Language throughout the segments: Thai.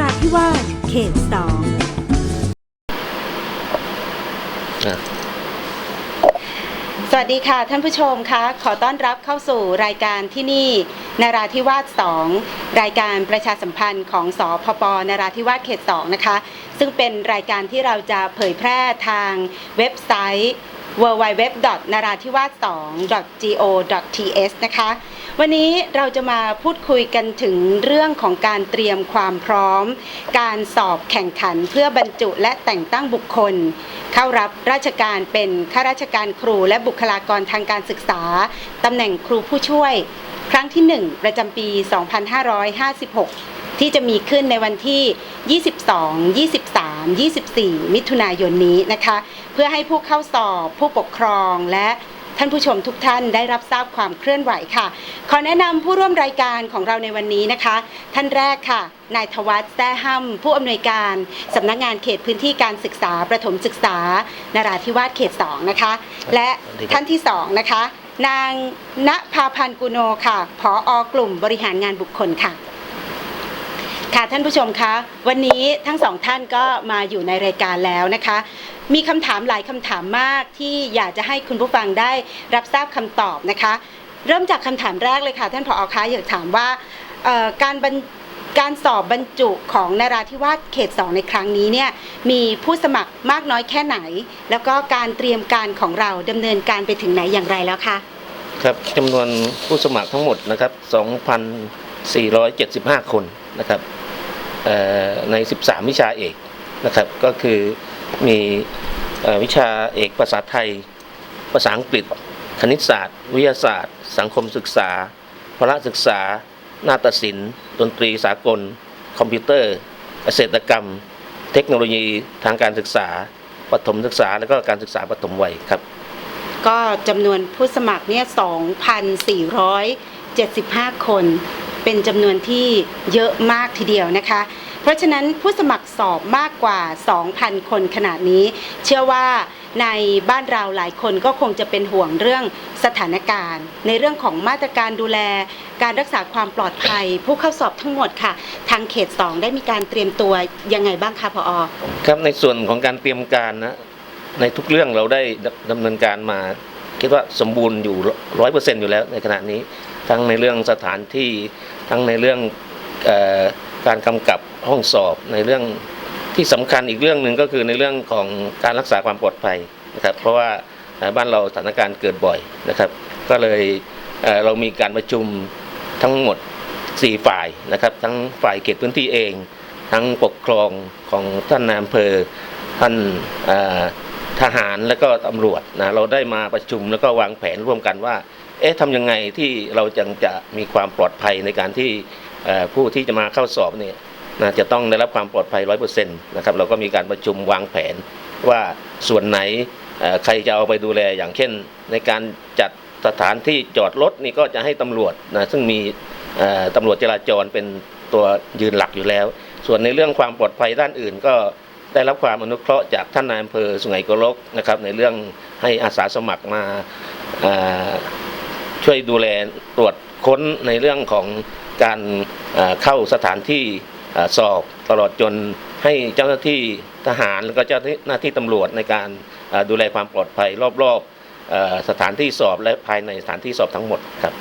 ราธิวาสเขตสองสวัสดีค่ะท่านผู้ชมคะขอต้อนรับเข้าสู่รายการที่นี่นราธิวาส 2 รายการประชาสัมพันธ์ของสพปนราธิวาสเขต 2 นะคะ ซึ่งเป็นรายการที่เราจะเผยแพร่ทางเว็บไซต์ w w w n a r a t h i w a s 2 go th นะคะ วันนี้เราจะมาพูดคุยกันถึงเรื่องของการเตรียมความพร้อม การสอบแข่งขันเพื่อบรรจุและแต่งตั้งบุคคล เข้ารับราชการเป็นข้าราชการครูและบุคลากรทางการศึกษาตำแหน่งครูผู้ช่วย ครั้งที่ 1 ประจำปี 2556ที่จะมีขึ้นในวันที่ 22 23 24 มิถุนายนนี้นะคะ เพื่อให้ผู้เข้าสอบผู้ปกครองและ ท่านผู้ชมทุกท่านได้รับทราบความเคลื่อนไหวค่ะ ขอแนะนำผู้ร่วมรายการของเราในวันนี้นะคะ ท่านแรกค่ะนายทวัฒน์แซ่ห้ำผู้อำนวยการสำนักงานเขตพื้นที่การศึกษาประถมศึกษา นราธิวาสเขต 2 นะคะ และสวัสดีครับท่านที่ 2 นะคะ นางณภาพันธ์กุโนค่ะผออกลุ่มบริหารงานบุคคลค่ะ ค่ะท่านผู้ชมคะวันนี้ทั้งสองท่านก็มาอยู่ในรายการแล้วนะคะ มีคำถามหลายคำถามมากที่อยากจะให้คุณผู้ฟังได้รับทราบคำตอบนะคะ เริ่มจากคำถามแรกเลยค่ะ ท่านผอคะอยากถามว่าการบรรการสอบบรรจุของนราธิวาสเขต2ในครั้งนี้เนี่ยมีผู้สมัครมากน้อยแค่ไหน แล้วก็การเตรียมการของเราดำเนินการไปถึงไหนอย่างไรแล้วคะครับจำนวนผู้สมัครทั้งหมดนะครับ 2,475 คนนะครับ ใน 13 วิชาเอกนะครับ ก็คือมีวิชาเอกภาษาไทย ภาษาอังกฤษ คณิตศาสตร์ วิทยาศาสตร์ สังคมศึกษา พละศึกษา นาฏศิลป์ ดนตรีสากล คอมพิวเตอร์ เกษตรกรรม เทคโนโลยีทางการศึกษา ปฐมศึกษา และก็การศึกษาปฐมวัยครับ ก็จำนวนผู้สมัครเนี่ย 2,475 คน เป็นจำนวนที่เยอะมากทีเดียวนะคะ เพราะฉะนั้นผู้สมัครสอบมากกว่า 2,000 คนขนาดนี้ เชื่อว่าในบ้านเราหลายคนก็คงจะเป็นห่วงเรื่องสถานการณ์ ในเรื่องของมาตรการดูแล การรักษาความปลอดภัย ผู้เข้าสอบทั้งหมดค่ะ ทางเขต 2 ได้มีการเตรียมตัวยังไงบ้างคะพออครับในส่วนของการเตรียมการนะในทุกเรื่องเราได้ดำดำเนินการมา คิดว่าสมบูรณ์อยู่ร้อยเปอร์เซ็นต์อยู่แล้วในขณะนี้ ทั้งในเรื่องสถานที่ทั้งในเรื่องออการกำกับห้องสอบในเรื่องที่สำคัญอีกเรื่องหนึ่งก็คือในเรื่องของการรักษาความปลอดภัยนะครับ เพราะว่าบ้านเราสถานการณ์เกิดบ่อยนะครับ ก็เลยเเรามีการประชุมทั้งหมด 4 ฝ่ายนะครับ ทั้งฝ่ายเขตพื้นที่เอง ทั้งปกครองของท่านนายอำเภอท่านทหารและก็ตำรวจนะเราได้มาประชุมแล้วก็วางแผนร่วมกันว่า เอ๊ะทำยังไงที่เราจะจะมีความปลอดภัยในการที่ผู้ที่จะมาเข้าสอบเนี่ยนะจะต้องได้รับความปลอดภัยร้อยเปอร์เซ็นต์นะครับเราก็มีการประชุมวางแผนว่าส่วนไหนใครจะเอาไปดูแลอย่างเช่น ในการจัดสถานที่จอดรถนี่ก็จะให้ตำรวจนะซึ่งมีตำรวจจราจรเป็นตัวยืนหลักอยู่แล้ว ส่วนในเรื่องความปลอดภัยด้านอื่นก็ได้รับความอนุเคราะห์จากท่านนายอำเภอสุไหงโกลกนะครับในเรื่องให้อาสาสมัครมา ช่วยดูแลตรวจค้นในเรื่องของการเข้าสถานที่สอบตลอดจนให้เจ้าหน้าที่ทหารแล้วก็เจ้าหน้าที่ตำรวจในการดูแลความปลอดภัยรอบๆสถานที่สอบและภายในสถานที่สอบทั้งหมดครับ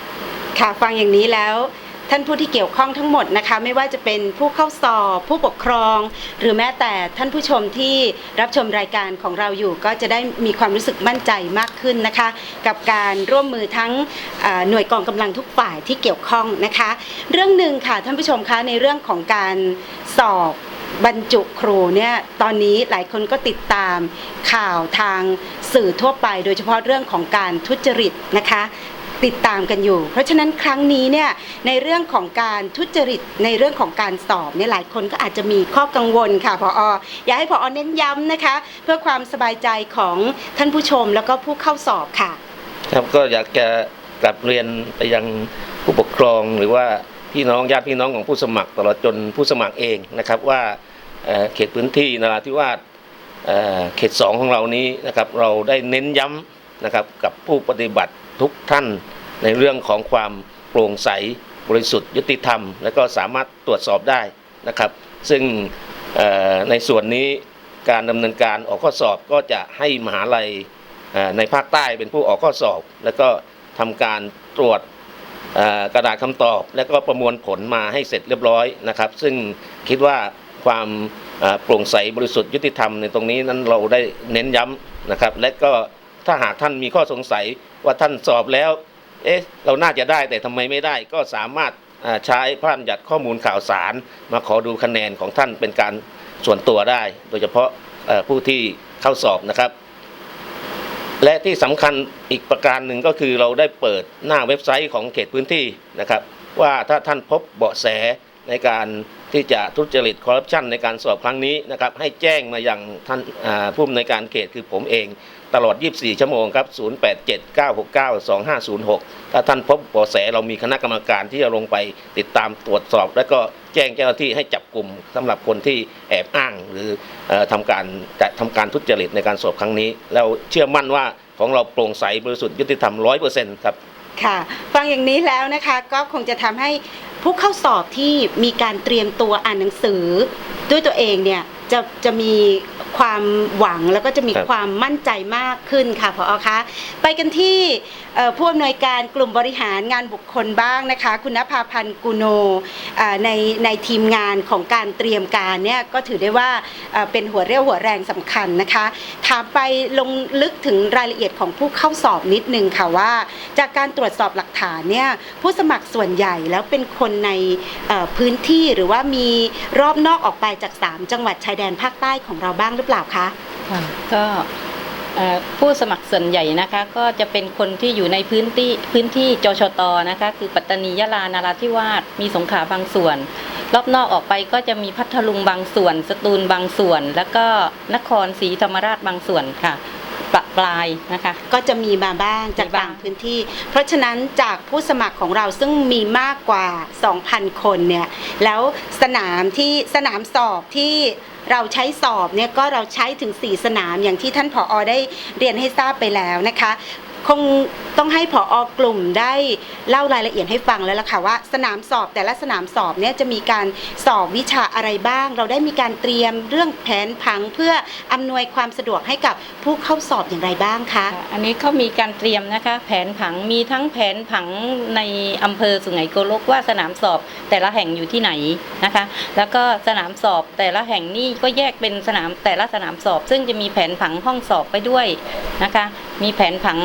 ค่ะฟังอย่างนี้แล้ว ท่านผู้ที่เกี่ยวข้องทั้งหมดนะคะ ไม่ว่าจะเป็นผู้เข้าสอบ ผู้ปกครอง หรือแม้แต่ท่านผู้ชมที่รับชมรายการของเราอยู่ ก็จะได้มีความรู้สึกมั่นใจมากขึ้นนะคะ กับการร่วมมือทั้งหน่วยกองกำลังทุกฝ่ายที่เกี่ยวข้องนะคะ เรื่องหนึ่งค่ะท่านผู้ชมคะในเรื่องของการสอบบรรจุครูเนี่ยตอนนี้หลายคนก็ติดตามข่าวทางสื่อทั่วไป โดยเฉพาะเรื่องของการทุจริตนะคะ ติดตามกันอยู่ เพราะฉะนั้นครั้งนี้เนี่ยในเรื่องของการทุจริตในเรื่องของการสอบเนี่ยหลายคนก็อาจจะมีข้อกังวลค่ะพอออยากให้พออเน้นย้ำนะคะ เพื่อความสบายใจของท่านผู้ชมแล้วก็ผู้เข้าสอบค่ะ ครับก็อยากจะกลับเรียนไปยังผู้ปกครองหรือว่าพี่น้องญาติพี่น้องของผู้สมัครตลอดจนผู้สมัครเองนะครับว่าเขตพื้นที่นราธิวาสเเขตสองของเรานี้นะครับเราได้เน้นย้ำนะครับกับผู้ปฏิบัติ ทุกท่านในเรื่องของความโปร่งใสบริสุทธิ์ยุติธรรม และก็สามารถตรวจสอบได้นะครับ ซึ่งในส่วนนี้การดำเนินการออกข้อสอบก็จะให้มหาลัยในภาคใต้เป็นผู้ออกข้อสอบ แล้วก็ทำการตรวจกระดาษคำตอบ แล้วก็ประมวลผลมาให้เสร็จเรียบร้อยนะครับ ซึ่งคิดว่าความโปร่งใสบริสุทธิ์ยุติธรรมในตรงนี้นั้นเราได้เน้นย้ำนะครับ และก็ ถ้าหากท่านมีข้อสงสัยว่าท่านสอบแล้ว เอ๊ะ เราน่าจะได้แต่ทำไมไม่ได้ ก็สามารถใช้พระราชบัญญัติข้อมูลข่าวสาร มาขอดูคะแนนของท่านเป็นการส่วนตัวได้ โดยเฉพาะผู้ที่เข้าสอบนะครับ และที่สำคัญอีกประการหนึ่งก็คือเราได้เปิดหน้าเว็บไซต์ของเขตพื้นที่นะครับ ว่าถ้าท่านพบเบาะแสในการที่จะทุจริตคอร์รัปชันในการสอบครั้งนี้นะครับให้แจ้งมาอยังท่านผู้อำนวยการเขตคือผมเอง ตลอด 24 ชั่วโมงครับ 0879692506 ถ้าท่านพบเบาะแสเรามีคณะกรรมการที่จะลงไปติดตามตรวจสอบ และก็แจ้งเจ้าหน้าที่ให้จับกลุ่มสำหรับคนที่แอบอ้างหรืออทำการจะทำการทุจริตในการสอบครั้งนี้ เราเชื่อมั่นว่าของเราโปร่งใสบริสุทธิ์ยุติธรรม100%ครับค่ะฟังอย่างนี้แล้วนะคะก็คงจะทำให้ผู้เข้าสอบที่มีการเตรียมตัวอ่านหนังสือ ด้วยตัวเองเนี่ยจะจะมี ความหวังแล้วก็จะมีครับความมั่นใจมากขึ้นค่ะพอคะไปกันที่เอ่อผู้อำนวยการกลุ่มบริหารงานบุคคลบ้างนะคะ คุณนภาพันธ์กุโนเอ่อในในทีมงานของการเตรียมการเนี่ยก็ถือได้ว่าเอ่อเป็นหัวเรี่ยวหัวแรงสำคัญนะคะ ถามไปลงลึกถึงรายละเอียดของผู้เข้าสอบนิดนึงค่ะว่า จากการตรวจสอบหลักฐานเนี่ยผู้สมัครส่วนใหญ่แล้วเป็นคนในเอ่อพื้นที่หรือว่ามีรอบนอกออกไปจาก 3 จังหวัดชายแดนภาคใต้ของเราบ้างหรือเปล่าคะค่ะก็ผู้สมัครส่วนใหญ่นะคะก็จะเป็นคนที่อยู่ในพื้นที่พื้นที่จชตนะคะคือปัตตานียะลานาราธิวาสมีสงขลาบางส่วน รอบนอกออกไปก็จะมีพัทลุงบางส่วน สตูลบางส่วน แล้วก็นครศรีธรรมราชบางส่วนค่ะ ปะปลายนะคะ ก็จะมีมาบ้างจากมีบ้างต่างพื้นที่ เพราะฉะนั้นจากผู้สมัครของเราซึ่งมีมากกว่า 2,000 คนเนี่ยแล้วสนามที่สนามสอบที่เราใช้สอบเนี่ยก็เราใช้ถึง 4 สนามอย่างที่ท่านผออได้เรียนให้ทราบไปแล้วนะคะ คงต้องให้ผออกลุ่มได้เล่ารายละเอียดให้ฟังแล้วล่ะค่ะว่า สนามสอบแต่ละสนามสอบเนี่ยจะมีการสอบวิชาอะไรบ้าง เราได้มีการเตรียมเรื่องแผนผังเพื่ออำนวยความสะดวกให้กับผู้เข้าสอบอย่างไรบ้างคะอันนี้เขามีการเตรียมนะคะ แผนผังมีทั้งแผนผังในอำเภอสุไหงโกลกว่าสนามสอบแต่ละแห่งอยู่ที่ไหนนะคะ แล้วก็สนามสอบแต่ละแห่งนี่ก็แยกเป็นสนามแต่ละสนามสอบ ซึ่งจะมีแผนผังห้องสอบไปด้วยนะคะ มีแผนผัง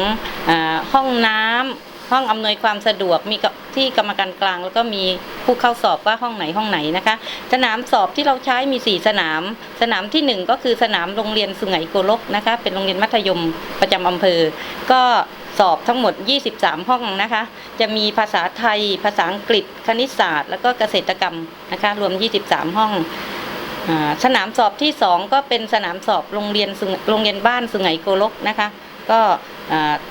ห้องน้ำห้องอำนวยความสะดวกมีที่กรรมการกลาง แล้วก็มีผู้เข้าสอบว่าห้องไหนห้องไหนนะคะ สนามสอบที่เราใช้มี 4 สนาม สนามที่ 1 ก็คือสนามโรงเรียนสุไหงโกลกนะคะ เป็นโรงเรียนมัธยมประจำอำเภอ ก็สอบทั้งหมด 23 ห้องนะคะ จะมีภาษาไทย ภาษาอังกฤษ คณิตศาสตร์ แล้วก็เกษตรกรรมนะคะ รวม 23 ห้องอสนามสอบที่ 2 ก็เป็นสนามสอบโรงเรียนโรงเรียนบ้านสุไหงโกลกนะคะ ก็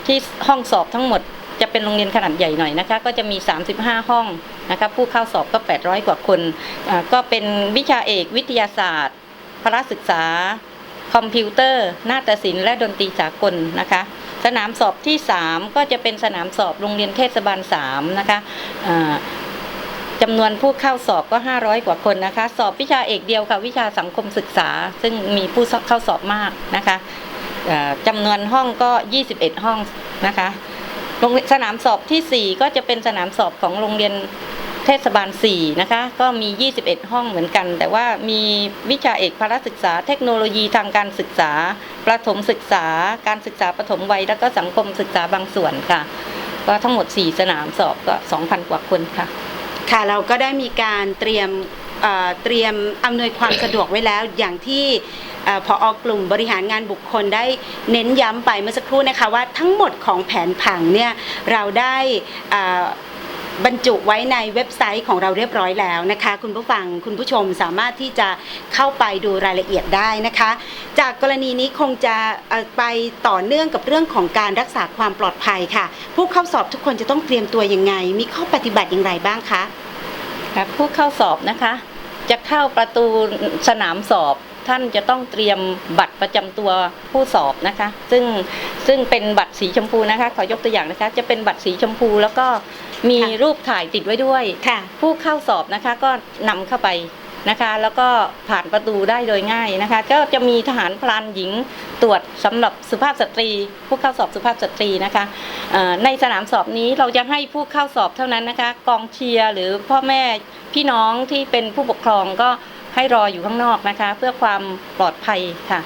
ที่ห้องสอบทั้งหมดจะเป็นโรงเรียนขนาดใหญ่หน่อยนะคะ ก็จะมี 35 ห้องนะคะผู้เข้าสอบก็ 800 กว่าคนก็เป็นวิชาเอกวิทยาศาสตร์ พละศึกษา คอมพิวเตอร์ นาฏศิลป์และดนตรีสากลนะคะ สนามสอบที่ 3 ก็จะเป็นสนามสอบโรงเรียนเทศบาล 3 นะคะจำนวนผู้เข้าสอบก็ 500 กว่าคนนะคะ สอบวิชาเอกเดียวค่ะวิชาสังคมศึกษา ซึ่งมีผู้เข้าสอบมากนะคะ จำนวนห้องก็ 21 ห้องนะคะโรงสนามสอบที่ 4 ก็จะเป็นสนามสอบของโรงเรียนเทศบาล 4 นะคะ ก็มี 21 ห้องเหมือนกัน แต่ว่ามีวิชาเอกพละศึกษา เทคโนโลยีทางการศึกษา ประถมศึกษา การศึกษาประถมวัย แล้วก็สังคมศึกษาบางส่วนค่ะ ก็ทั้งหมด 4 สนามสอบก็ 2,000 กว่าคนค่ะ ค่ะ เราก็ได้มีการเตรียม เตรียมอำนวยความสะดวกไว้แล้วอย่างที่เอ่อพออกลุ่มบริหารงานบุคคลได้เน้นย้ำไปเมื่อสักครู่นะคะว่าทั้งหมดของแผนผังเนี่ยเราได้บรรจุไว้ในเว็บไซต์ของเราเรียบร้อยแล้วนะคะ คุณผู้ฟังคุณผู้ชมสามารถที่จะเข้าไปดูรายละเอียดได้นะคะ จากกรณีนี้คงจะไปต่อเนื่องกับเรื่องของการรักษาความปลอดภัยค่ะ ผู้เข้าสอบทุกคนจะต้องเตรียมตัวยังไง มีข้อปฏิบัติอย่างไรบ้างคะครับผู้เข้าสอบนะคะ จะเข้าประตูสนามสอบ ท่านจะต้องเตรียมบัตรประจำตัวผู้สอบนะคะ ซึ่งซึ่งเป็นบัตรสีชมพูนะคะ ขอยกตัวอย่างนะคะ จะเป็นบัตรสีชมพูแล้วก็มีค่ะรูปถ่ายติดไว้ด้วยค่ะผู้เข้าสอบนะคะ ก็นำเข้าไป นะคะ แล้วก็ผ่านประตูได้โดยง่ายนะคะ ก็จะมีทหารพลานหญิงตรวจสำหรับสุภาพสตรี ผู้เข้าสอบสุภาพสตรีนะคะในสนามสอบนี้เราจะให้ผู้เข้าสอบเท่านั้นนะคะ กองเชียร์หรือพ่อแม่พี่น้องที่เป็นผู้ปกครองก็ให้รออยู่ข้างนอกนะคะ เพื่อความปลอดภัยค่ะ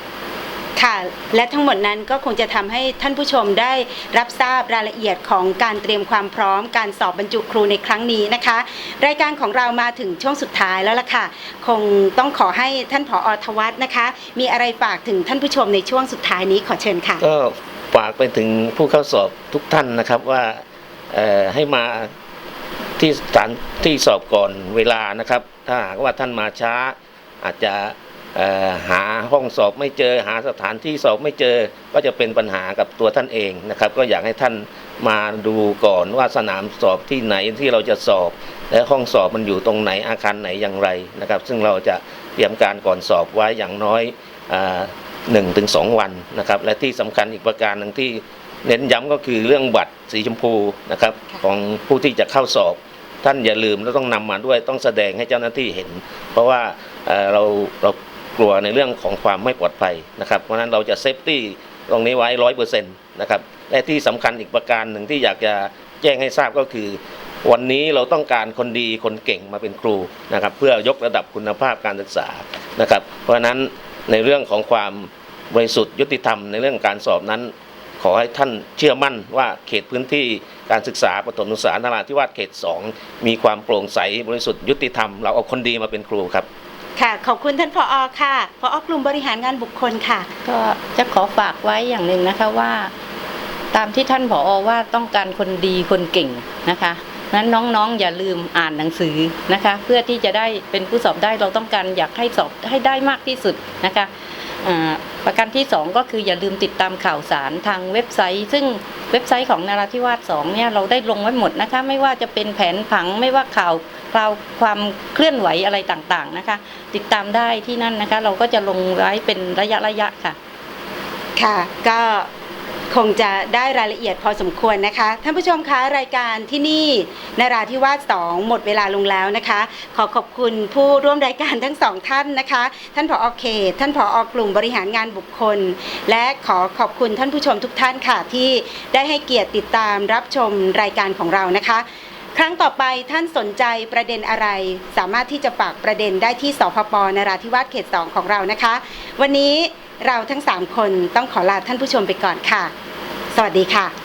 ค่ะและทั้งหมดนั้นก็คงจะทำให้ท่านผู้ชมได้รับทราบรายละเอียดของการเตรียมความพร้อม การสอบบรรจุครูในครั้งนี้นะคะ รายการของเรามาถึงช่วงสุดท้ายแล้วล่ะค่ะ คงต้องขอให้ท่านผอทวัฒน์นะคะ มีอะไรฝากถึงท่านผู้ชมในช่วงสุดท้ายนี้ขอเชิญค่ะ ก็ฝากไปถึงผู้เข้าสอบทุกท่านนะครับว่าให้มาที่สถานที่สอบก่อนเวลานะครับ ถ้าหากว่าท่านมาช้าอาจจะ หาห้องสอบไม่เจอ หาสถานที่สอบไม่เจอ ก็จะเป็นปัญหากับตัวท่านเองนะครับ ก็อยากให้ท่านมาดูก่อนว่าสนามสอบที่ไหนที่เราจะสอบ และห้องสอบมันอยู่ตรงไหนอาคารไหนอย่างไรนะครับ ซึ่งเราจะเตรียมการก่อนสอบไว้อย่างน้อยอ่าหนึ่งถึงสองวันนะครับ และที่สำคัญอีกประการหนึ่งที่เน้นย้ำก็คือเรื่องบัตรสีชมพูนะครับค่ะของผู้ที่จะเข้าสอบ ท่านอย่าลืมและต้องนำมาด้วยต้องแสดงให้เจ้าหน้าที่เห็น เพราะว่าเอ่อเราเรา กลัวในเรื่องของความไม่ปลอดภัยนะครับ เพราะฉะนั้นเราจะเซฟตี้ตรงนี้ไว้ร้อยเปอร์เซ็นต์นะครับและที่สำคัญอีกประการหนึ่งที่อยากจะแจ้งให้ทราบก็คือ วันนี้เราต้องการคนดีคนเก่งมาเป็นครูนะครับ เพื่อยกระดับคุณภาพการศึกษานะครับ เพราะฉะนั้นในเรื่องของความบริสุทธิ์ยุติธรรมในเรื่องการสอบนั้น ขอให้ท่านเชื่อมั่นว่าเขตพื้นที่การศึกษาประถมศึกษานราธิวาสเขต 2 มีความโปร่งใสบริสุทธิ์ยุติธรรม เราเอาคนดีมาเป็นครูครับ ค่ะ ขอบคุณท่านผอค่ะผอกลุ่มบริหารงานบุคคลค่ะ ก็จะขอฝากไว้อย่างหนึ่งนะคะว่า ตามที่ท่านผอว่าต้องการคนดีคนเก่งนะคะนั้นน้องๆ อย่าลืมอ่านหนังสือนะคะ เพื่อที่จะได้เป็นผู้สอบได้เราต้องการอยากให้สอบให้ได้มากที่สุดนะคะอ่าประการที่สองก็คืออย่าลืมติดตามข่าวสารทางเว็บไซต์ ซึ่งเว็บไซต์ของนาราธิวาสสองเนี่ยเราได้ลงไว้หมดนะคะ ไม่ว่าจะเป็นแผนผังไม่ว่าข่าว ข่าวความเคลื่อนไหวอะไรต่างๆนะคะ ติดตามได้ที่นั่นนะคะ เราก็จะลงไว้เป็นระยะระยะๆค่ะ ค่ะก็คงจะได้รายละเอียดพอสมควรนะคะ ท่านผู้ชมคะรายการที่นี่นาราธิวาส2หมดเวลาลงแล้วนะคะ ขอขอบคุณผู้ร่วมรายการทั้งสองท่านนะคะ ท่านผอเขต ท่านผอกลุ่มบริหารงานบุคคล และขอขอบคุณท่านผู้ชมทุกท่านค่ะ ที่ได้ให้เกียรติติดตามรับชมรายการของเรานะคะ ครั้งต่อไปท่านสนใจประเด็นอะไร สามารถที่จะฝากประเด็นได้ที่สพปนราธิวาสเขต 2 ของเรานะคะ วันนี้เราทั้ง 3 คนต้องขอลาท่านผู้ชมไปก่อนค่ะ สวัสดีค่ะ